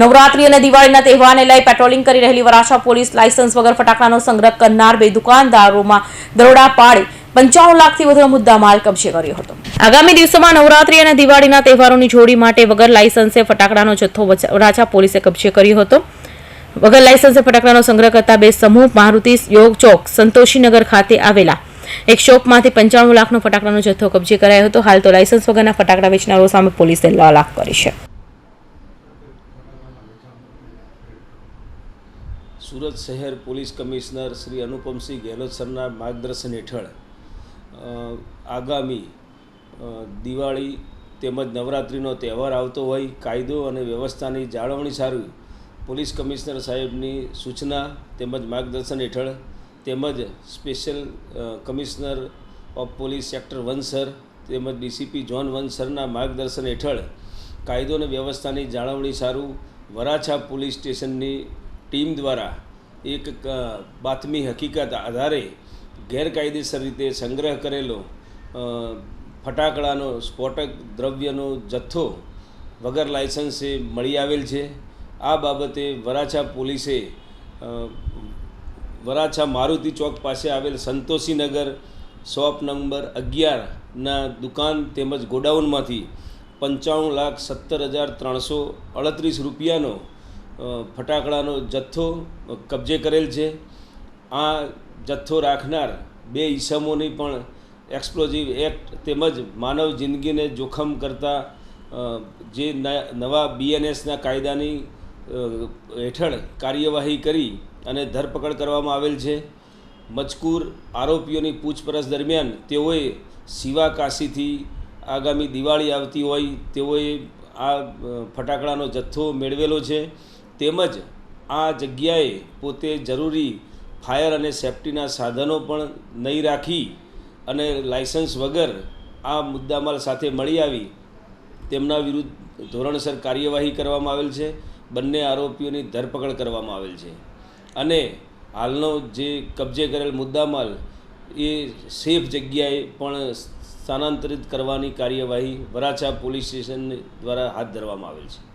નવરાત્રી અને દિવાળીના તહેવારને લઈ પેટ્રોલિંગ કરી રહેલી વરાછા પોલીસ લાયસન્સ વગર ફટાકડાનો સંગ્રહ કરનાર બે દુકાનદારોમાં દરોડા પાડી પંચાવન લાખથી વધુનો મુદ્દામાલ કબજે કર્યો હતો. આગામી દિવસોમાં નવરાત્રી અને દિવાળીના તહેવારોની જોડી માટે વગર લાયસન્સે ફટાકડાનો જથ્થો વરાછા પોલીસે કબજે કર્યો હતો. વગર લાયસન્સે ફટાકડાનો સંગ્રહ કરતા બે સમૂહ મારુતિ યોગ ચોક, સંતોષીનગર ખાતે આવેલા એક શોપમાંથી પંચાણું લાખનો ફટાકડાનો જથ્થો કબજે કરાયો હતો. હાલ તો લાયસન્સ વગરના ફટાકડા વેચનારો સામે પોલીસે લાલાક કરી છે. સુરત શહેર પોલીસ કમિશનર શ્રી અનુપમસિંહ ગેહલોત સરના માર્ગદર્શન હેઠળ આગામી દિવાળી તેમજ નવરાત્રિનો તહેવાર આવતો હોય, કાયદો અને વ્યવસ્થાની જાળવણી સારું, પોલીસ કમિશનર સાહેબની સૂચના તેમજ માર્ગદર્શન હેઠળ તેમજ special commissioner of police sector one sir તેમજ ડીસીપી જોન વન સરના માર્ગદર્શન હેઠળ કાયદો અને વ્યવસ્થાની જાળવણી સારું, વરાછા પોલીસ સ્ટેશનની ટીમ દ્વારા એક બાતમી હકીકત આધારે ગેરકાયદેસર રીતે સંગ્રહ કરેલો ફટાકડાનો, સ્ફોટક દ્રવ્યનો જથ્થો વગર લાયસન્સે મળી આવેલ છે. આ બાબતે વરાછા પોલીસે વરાછા મારુતિ ચોક પાસે આવેલ સંતોષીનગર શોપ નંબર અગિયારના દુકાન તેમજ ગોડાઉનમાંથી પંચાણું લાખ સત્તર હજાર ત્રણસો અડત્રીસ રૂપિયાનો ફટાકડાનો જથ્થો કબજે કરેલ છે. આ જથ્થો રાખનાર બે ઈસમોની પણ એક્સપ્લોઝિવ એક્ટ તેમજ માનવ જિંદગીને જોખમ કરતા જે નવા બીએનએસના કાયદાની હેઠળ કાર્યવાહી કરી અને ધરપકડ કરવામાં આવેલ છે. મજકૂર આરોપીઓની પૂછપરછ દરમિયાન તેઓએ શિવા કાશીથી આગામી દિવાળી આવતી હોય તેઓએ આ ફટાકડાનો જથ્થો મેળવેલો છે. તેમજ આ જગ્યાએ પોતે જરૂરી ફાયર અને સેફટીના સાધનો પણ નહીં રાખી અને લાયસન્સ વગર આ મુદ્દામાલ સાથે મળી આવી, તેમના વિરુદ્ધ ધોરણસર કાર્યવાહી કરવામાં આવેલ છે. બંને આરોપીઓની ધરપકડ કરવામાં આવેલ છે. અને હાલનો જે કબજે કરેલ મુદ્દામાલ, એ સેફ જગ્યાએ પણ સ્થાનાંતરિત કરવાની કાર્યવાહી વરાછા પોલીસ સ્ટેશન દ્વારા હાથ ધરવામાં આવેલ છે.